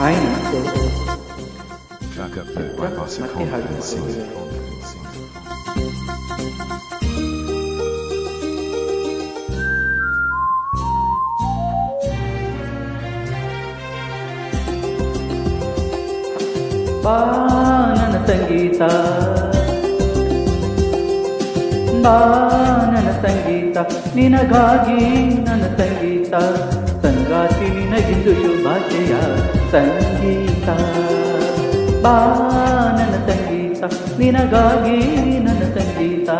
Hi ನಮಸ್ತೆ Track up the by Bossa ಮತ್ತೆ ಹಾಡು Confident Singer. ಬಾ ನನ್ನ ಸಂಗೀತ ಬಾ ನನ್ನ ಸಂಗೀತ ನಿನಗಾಗಿ ನನ್ನ ಸಂಗೀತ ಸಂಗಾತಿ ನಿನಗಿಂದು ಶುಭಾಶಯ ಸಂಗೀತ. ಬಾ ನನ್ನ ಸಂಗೀತ ನಿನಗಾಗಿ ನನ್ನ ಸಂಗೀತ.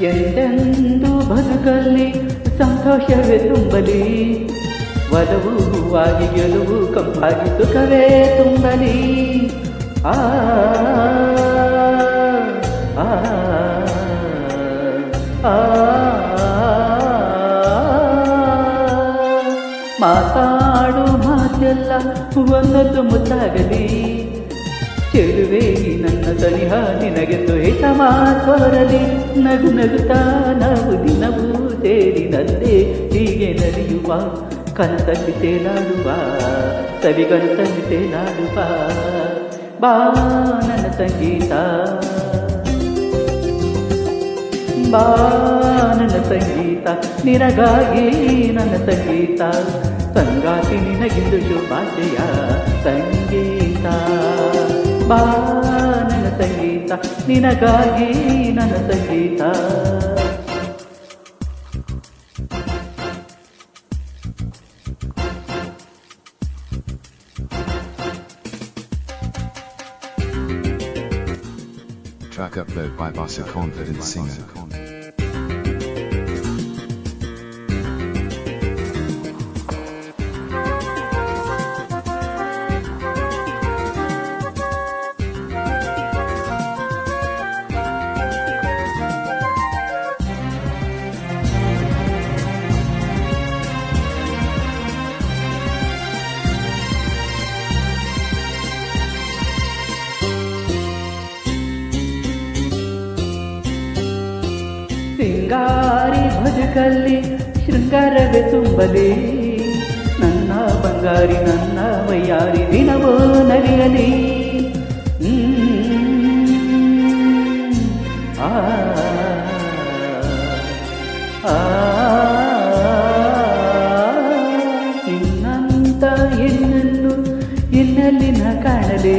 ಎಂದೆಂದು ಬದುಕಲ್ಲಿ ಸಂತೋಷವೇ ತುಂಬಲಿ ಒಲವು ಹೂವಾಗಿ ಗೆಲುವು ಕಂಪಾಗಿ ಸುಖವೇ ತುಂಬಲಿ ಆ ಮಾತಾಡು ಮಾತೆಲ್ಲ ಒಂದೊಂದು ಮುತ್ತಾಗಲಿ ಚೆಲುವೆ ನನ್ನ ಸನಿಹ ನಿನಗೆ ಹಿತ ಮಾತ್ವರಲಿ ನಗು ನಗುತ್ತಾ ನಾವು ದಿನವೂ ಸೇರಿನಂತೆ ಹೀಗೆ ನಲಿಯುವ ಕನಸಲ್ಲಿ ತೇಲಾಡುವ, ಸವಿಗನಸಲ್ಲಿ ತೇಲಾಡುವ ಬಾ ನನ್ನ ಸಂಗೀತ. ಬಾ ನನ್ನ ಸಂಗೀತ, ನಿನಗಾಗಿ ನನ್ನ ಸಂಗೀತ. ಸಂಗಾತಿ ನಿನಗಿಂದು ಶುಭಾಶಯ, ಸಂಗೀತ. ನನ್ನ ಸಂಗೀತ ನಿನಗಾಗಿ ನನ್ನ ಸಂಗೀತ Track upload by Bossa Confident Singer. ಸಿಂಗಾರಿ ಬದುಕಲ್ಲಿ ಶೃಂಗಾರವೇ ತುಂಬಲಿ ನನ್ನ ಬಂಗಾರಿ ನನ್ನ ವಯ್ಯಾರಿ ದಿನವೂ ನಲಿಯಲಿ. ಆ, ನಿನ್ನಂತ ಹೆಣ್ಣನ್ನು ನ ಕಾಣಲೇ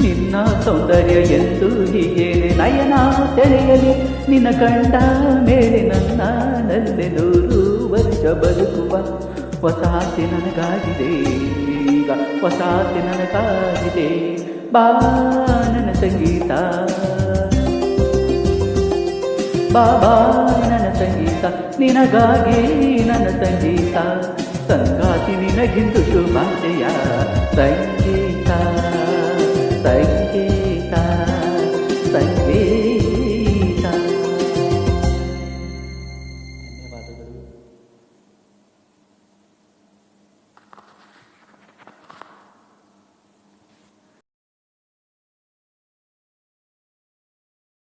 ನಿನ್ನ ಸೌಂದರ್ಯ ಎಂದು ಹೀಗೆ ನಯನ ತೆರೆಯಲಿ ನಿನ್ನ ಕಂಡ ಮೇಲೆ ನನ್ನ ನಲ್ಲೆ ನೂರು ವರ್ಷ ಬದುಕುವ ಹೊಸಾತಿ ನನಗಾಗಿದೆ. ಈಗ ಹೊಸಾತಿ ನನಗಾಗಿದೆ. ಬಾ ನನ್ನ ಸಂಗೀತ. ಬಾಬಾ ನನ್ನ ಸಂಗೀತ. ನಿನಗಾಗಿ ನನ್ನ ಸಂಗೀತ. ಸಂಗಾತಿ ನಿನಗಿಂದು ಶುಭಾಶಯ. ಸಂಗೀತ ಸಂಗೀತ ಸಂಗೀತ.